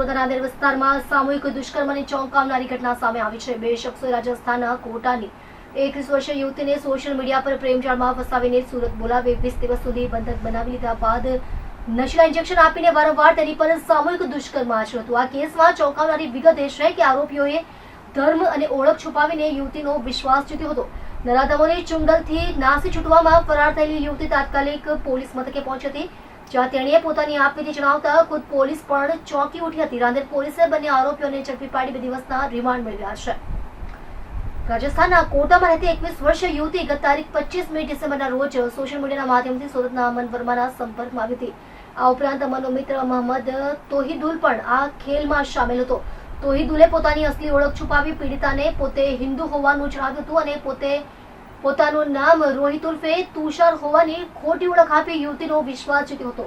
સુરત નાંદેડ વિસ્તારમાં સામૂહિક દુષ્કર્મની ચોંકાવનારી ઘટના સામે આવી છે. બે શખ્સોએ રાજસ્થાનના કોટાની એકવીસ વર્ષીય યુવતીને સોશિયલ મીડિયા પર પ્રેમજાળમાં ફસાવીને સુરત બોલાવી વીસ દિવસ સુધી બંધક બનાવી લીધા બાદ નશીલા ઇન્જેક્શન આપીને વારંવાર તેની પર સામૂહિક દુષ્કર્મ આચર્યું હતું. આ કેસમાં ચોંકાવનારી વિગત એ છે કે આરોપીઓએ ધર્મ અને ઓળખ છુપાવીને યુવતીનો વિશ્વાસ જીત્યો હતો. નરાધમોની ચુંગલથી નાસી છૂટવામાં ફરાર થયેલી યુવતી તાત્કાલિક પોલીસ મથકે પહોંચી હતી. જ્યાં તેણીએ પોતાની આપવીતી જણાવતા ખુદ પોલીસ પણ ચોંકી ઉઠી હતી. રાંદેર પોલીસે બંને આરોપીઓને ઝડપી પાડી બે દિવસના રિમાન્ડ મેળવ્યા છે. રાજસ્થાનના કોટામાં રહેતી એકવીસ વર્ષીય યુવતી ગત તારીખ પચીસ મે ડિસેમ્બરના રોજ સોશિયલ મીડિયાના માધ્યમથી સુરતના અમન વર્માના સંપર્કમાં આવી હતી. આ ઉપરાંત અમનનો મિત્ર મોહમ્મદ તોહિદુલ પણ આ ખેલમાં સામેલ હતો. તોહિદુલે પોતાની અસલી ઓળખ છુપાવી પીડિતાને પોતે હિન્દુ હોવાનું જણાવ્યું હતું અને પોતે પોતાનું નામ રોહિત ઉર્ફે તુષાર હોવાની ખોટી ઓળખ આપી યુવતીનો વિશ્વાસ જીત્યો હતો.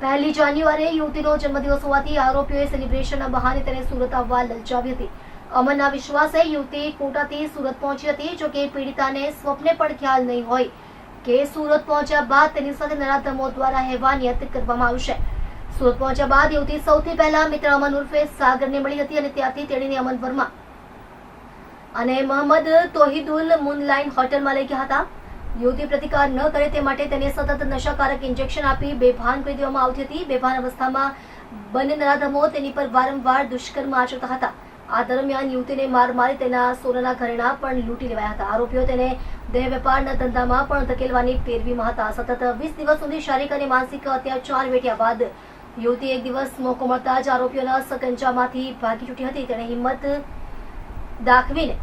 પહેલી જાન્યુઆરીએ યુવતીનો જન્મદિવસ હોવાથી આરોપીઓએ સેલિબ્રેશનના બહાને તેને સુરત આવવા લલચાવી હતી. અમરના વિશ્વાસે યુવતી કોટાથી સુરત પહોંચી હતી, જો કે પીડિતાને સ્વપ્ને પણ ખ્યાલ નહીં હોય કે સુરત પહોંચ્યા બાદ તેની સાથે નરાધમો દ્વારા હેવાનિયત કરવામાં આવશે. સુરત પહોંચ્યા બાદ યુવતી સૌથી પહેલા મિત્ર અમન ઉર્ફે સાગરને મળી હતી અને ત્યાંથી તેણીને અમન વર્મા અને મોહમ્મદ તોહિદુલ મૂનલાઇન હોટલમાં લઈ ગયા હતા. યુવતી પ્રતિકાર ન કરે તે માટે તેને સતત નશાકારક ઇન્જેક્શન આપી બેભાન કરી દેવામાં આવતી હતી. બેભાન અવસ્થામાં બંને નરાધમો તેની પર વારંવાર દુષ્કર્મ આચરતા હતા. આ દરમિયાન યુવતીને માર મારી તેના સોનાના ઘરેણા પણ લૂંટી લેવાયા હતા. આરોપીઓ તેને દેહ વેપારના ધંધામાં પણ ધકેલવાની પેરવીમાં હતા. સતત વીસ દિવસ સુધી શારીરિક અને માનસિક અત્યાચાર વેઠ્યા બાદ યુવતી એક દિવસ મોકો મળતા જ આરોપીઓના સકંજામાંથી ભાગી છૂટી હતી. તેણે હિંમત દાખવીને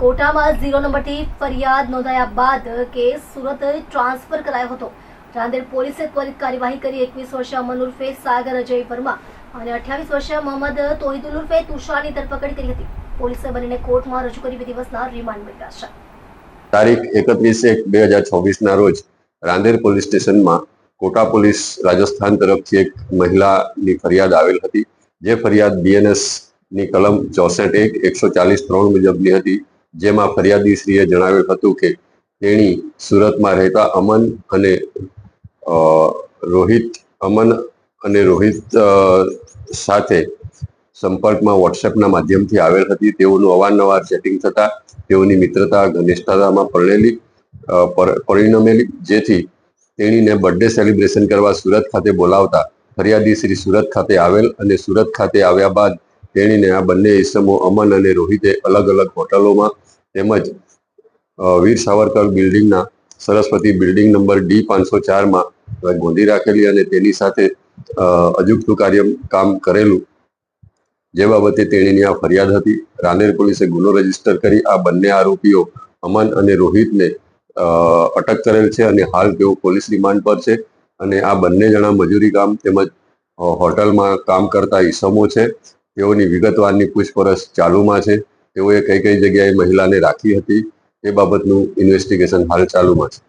કોટામાં ઝીરો નંબરથી ફરિયાદ નોંધાયા બાદ કેસ સુરત ટ્રાન્સફર કરાયો હતો. રાંદેર પોલીસે ત્વરિત કાર્યવાહી કરી એકવીસ વર્ષીય અમન ઉર્ફે સાગર અજય વર્મા અને અઠ્યાવીસ વર્ષીય મોહમ્મદ તોહિદુલ ઉર્ફે તુષારની ધરપકડ કરી હતી. પોલીસે બંનેને કોર્ટમાં રજૂ કરી બે દિવસના રિમાન્ડ મેળવ્યા છે. તારીખ એકત્રીસ એક બે હજાર ચોવીસના રોજ રાંદેર પોલીસ સ્ટેશનમાં કોટા પોલીસ રાજસ્થાન તરફથી એક મહિલાની ફરિયાદ આવેલ હતી. જે ફરિયાદ બીએનએસ ની કલમ ચોસઠ એક એકસો ચાલીસ ત્રણ મુજબની હતી. જેમાં ફરિયાદીશ્રીએ જણાવ્યું હતું કે તેણી સુરતમાં રહેતા અમન અને રોહિત, અમન અને રોહિત સાથે સંપર્કમાં વોટ્સએપના માધ્યમથી આવેલ હતી. તેઓનું અવારનવાર ચેટિંગ થતા તેઓની મિત્રતા, ઘનિષ્ઠતામાં પરણેલી પરિણમેલી. જેથી તેણીને બર્થડે સેલિબ્રેશન કરવા સુરત ખાતે બોલાવતા ફરિયાદી શ્રી સુરત ખાતે આવેલ અને સુરત ખાતે આવ્યા બાદ તેણીને આ બંને ઇસમો અમન અને રોહિતે અલગ અલગ હોટલોમાં તેમજ વીર સાવરકર બિલ્ડિંગના સરસ્વતી બિલ્ડિંગ નંબર ડી પાંચસો ચારમાં ગોંધી રાખેલી અને તેની સાથે અજુગતું કાર્ય કામ કરેલું. જે બાબતે તેણીની આ ફરિયાદ હતી. રાનેર પોલીસે ગુનો રજિસ્ટર કરી આ બંને આરોપીઓ અમન અને રોહિતને અટક કરેલ છે અને હાલ તેઓ પોલીસ રિમાન્ડ પર છે અને આ બંને જણા મજૂરી કામ તેમજ હોટલમાં કામ કરતા ઈસમો છે. તેઓની વિગતવારની પૂછપરછ ચાલુમાં છે. તેઓએ કઈ કઈ જગ્યાએ મહિલાને રાખી હતી એ બાબતનું ઇન્વેસ્ટિગેશન હાલ ચાલુમાં છે.